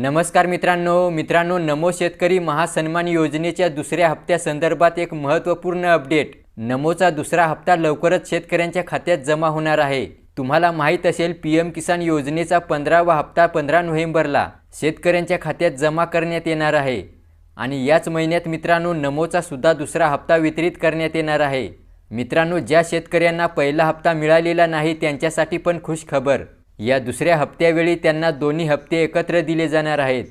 नमस्कार मित्रांनो मित्रांनो नमो शेतकरी महासन्मान योजनेच्या दुसऱ्या हप्त्यासंदर्भात एक महत्त्वपूर्ण अपडेट. नमोचा दुसरा हप्ता लवकरच शेतकऱ्यांच्या खात्यात जमा होणार आहे. तुम्हाला माहीत असेल पी एम किसान योजनेचा पंधरावा हप्ता पंधरा नोव्हेंबरला शेतकऱ्यांच्या खात्यात जमा करण्यात येणार आहे. आणि याच महिन्यात मित्रांनो नमोचा सुद्धा दुसरा हप्ता वितरित करण्यात येणार आहे. मित्रांनो ज्या शेतकऱ्यांना पहिला हप्ता मिळालेला नाही त्यांच्यासाठी पण खुश खबर. या दुसऱ्या हप्त्यावेळी त्यांना दोन्ही हप्ते एकत्र दिले जाणार आहेत.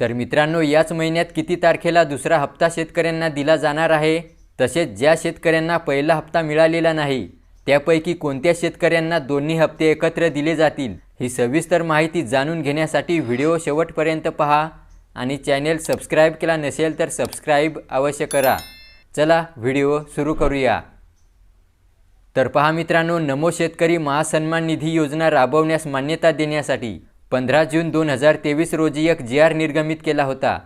तर मित्रांनो याच महिन्यात किती तारखेला दुसरा हप्ता शेतकऱ्यांना दिला जाणार आहे? तसेच ज्या शेतकऱ्यांना पहिला हप्ता मिळालेला नाही त्यापैकी कोणत्या शेतकऱ्यांना दोन्ही हप्ते एकत्र दिले जातील? ही सविस्तर माहिती जाणून घेण्यासाठी व्हिडिओ शेवटपर्यंत पहा आणि चॅनेल सबस्क्राईब केला नसेल तर सबस्क्राईब अवश्य करा. चला व्हिडिओ सुरू करूया. तर पहा मित्रांनो नमो शेतकरी महासन्मान निधी योजना राबवण्यास मान्यता देण्यासाठी पंधरा जून दोन हजार तेवीस रोजी एक जी आर निर्गमित केला होता.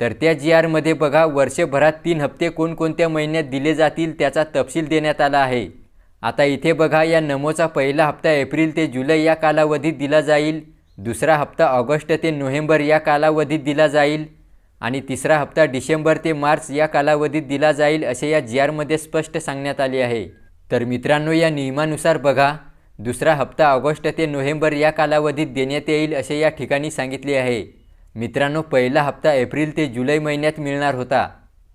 तर त्या जी आरमध्ये बघा वर्षभरात तीन हप्ते कोणकोणत्या महिन्यात दिले जातील त्याचा तपशील देण्यात आला आहे. आता इथे बघा या नमोचा पहिला हप्ता एप्रिल ते जुलै या कालावधीत दिला जाईल दुसरा हप्ता ऑगस्ट ते नोव्हेंबर या कालावधीत दिला जाईल आणि तिसरा हप्ता डिसेंबर ते मार्च या कालावधीत दिला जाईल असे या जी आरमध्ये स्पष्ट सांगण्यात आले आहे. तर मित्रांनो या नियमानुसार बघा दुसरा हप्ता ऑगस्ट ते नोव्हेंबर या कालावधीत देण्यात येईल असे या ठिकाणी सांगितले आहे. मित्रांनो पहिला हप्ता एप्रिल ते जुलै महिन्यात मिळणार होता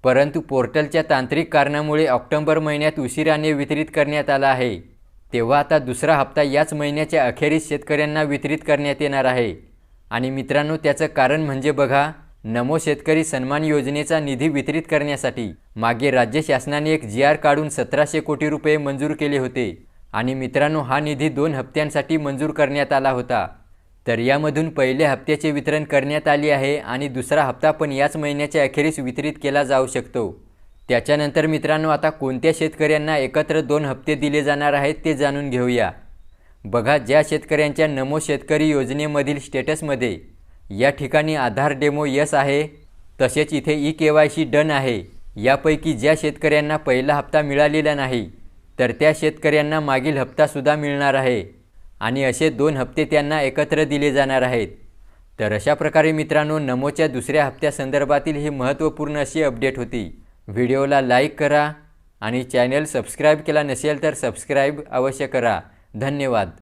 परंतु पोर्टलच्या तांत्रिक कारणामुळे ऑक्टोबर महिन्यात उशिराने वितरित करण्यात आला आहे. तेव्हा आता दुसरा हप्ता याच महिन्याच्या अखेरीस शेतकऱ्यांना वितरित करण्यात येणार आहे. आणि मित्रांनो त्याचं कारण म्हणजे बघा नमो शेतकरी सन्मान योजनेचा निधी वितरित करण्यासाठी मागे राज्य शासनाने एक जी आर काढून सतराशे कोटी रुपये मंजूर केले होते आणि मित्रांनो हा निधी दोन हप्त्यांसाठी मंजूर करण्यात आला होता. तर यामधून पहिल्या हप्त्याचे वितरण करण्यात आले आहे आणि दुसरा हप्ता पण याच महिन्याच्या अखेरीस वितरित केला जाऊ शकतो. त्याच्यानंतर मित्रांनो आता कोणत्या शेतकऱ्यांना एकत्र दोन हप्ते दिले जाणार आहेत ते जाणून घेऊया. बघा ज्या शेतकऱ्यांच्या नमो शेतकरी योजनेमधील स्टेटसमध्ये या ठिकाणी आधार डेमो यस आहे. तसेच इथे E K Y C done आहे. यापैकी ज्या शेतकऱ्यांना पहिला हप्ता मिळालेला नाही तर त्या शेतकऱ्यांना मागील हप्तासुद्धा मिळणार आहे. आणि असे दोन हप्ते त्यांना एकत्र दिले जाणार आहेत. तर अशा प्रकारे मित्रांनो नमोच्या दुसऱ्या हप्त्यासंदर्भातील ही महत्त्वपूर्ण अशी अपडेट होती. व्हिडिओला लाईक करा आणि चॅनल सबस्क्राईब केला नसेल तर सबस्क्राईब अवश्य करा. धन्यवाद.